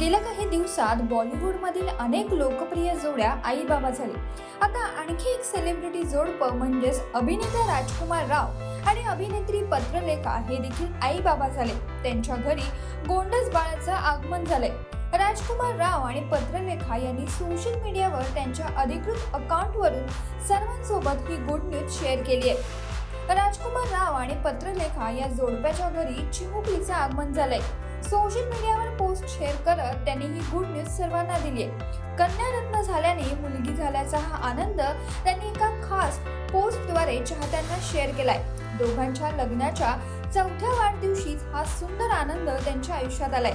गेल्या काही दिवसात बॉलिवूडमधील अनेक लोकप्रिय जोड्या आई बाबा झाले. आता आणखी एक सेलिब्रिटी जोडपं म्हणजेच अभिनेता राजकुमार राव आणि अभिनेत्री पत्रलेखा हे देखील आई बाबा झाले. त्यांच्या घरी गोंडस बाळाचं आगमन झालंय. राजकुमार राव आणि पत्रलेखा यांनी सोशल मीडियावर त्यांच्या अधिकृत अकाउंटवरून सर्वांसोबत ही गुड न्यूज शेअर केली आहे. राजकुमार राव आणि पत्रलेखा या जोडप्याच्या घरी चिमुकलीचं आगमन झालंय. सोशल मीडियावर पोस्ट शेअर करत त्यांनी ही गुड न्यूज सर्वांना दिली आहे. कन्यारत्न झाल्याने मुलगी झाल्याचा हा आनंद त्यांनी एका खास पोस्टद्वारे चाहत्यांना शेअर केलाय. दोघांच्या लग्नाच्या चौथ्या वाढदिवशीच हा सुंदर आनंद त्यांच्या आयुष्यात आलाय.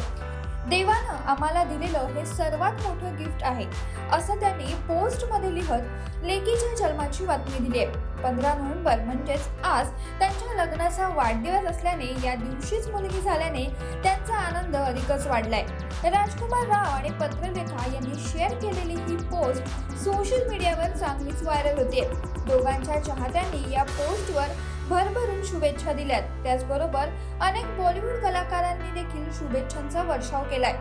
देवानं आम्हाला दिलेलं हे सर्वात मोठं गिफ्ट आहे असं त्यांनी पोस्टमध्ये लिहत लेकीच्या जन्माची बातमी दिली आहे. पंधरा नोव्हेंबर म्हणजेच आज त्यांच्या लग्नाचा वाढदिवस असल्याने या दिवशीच मुलगी झाल्याने त्यांचा आनंद अधिकच वाढलाय. राजकुमार राव आणि पत्रलेखा यांनी शेअर केलेली ही पोस्ट सोशल मीडियावर चांगलीच व्हायरल होते दोघांच्या चाहत्यांनी या पोस्टवर भरभरून शुभेच्छा दिल्यात. त्याचबरोबर अनेक बॉलिवूड कलाकारांनी देखील शुभेच्छांचा वर्षाव केलाय.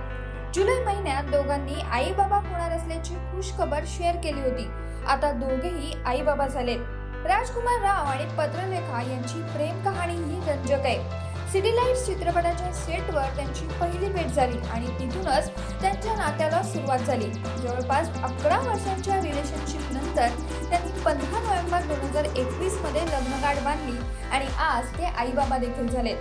जुलै महिन्यात दोघांनी आई बाबा होणार असल्याची खुश खबर शेअर केली होती. आता दोघेही आई बाबा झालेत. राजकुमार राव आणि पत्रलेखा यांची प्रेम कहाणी ही रंजक आहे. सिटी लाईट्स चित्रपटाच्या सेटवर त्यांची पहिली भेट झाली आणि तिथूनच त्यांच्या नात्याला सुरुवात झाली. जवळपास अकरा वर्षांच्या रिलेशनशिप नंतर त्यांनी पंधरा नोव्हेंबर दोन हजार एकवीस बांधली आणि आज ते आई बाबा देखील झालेत.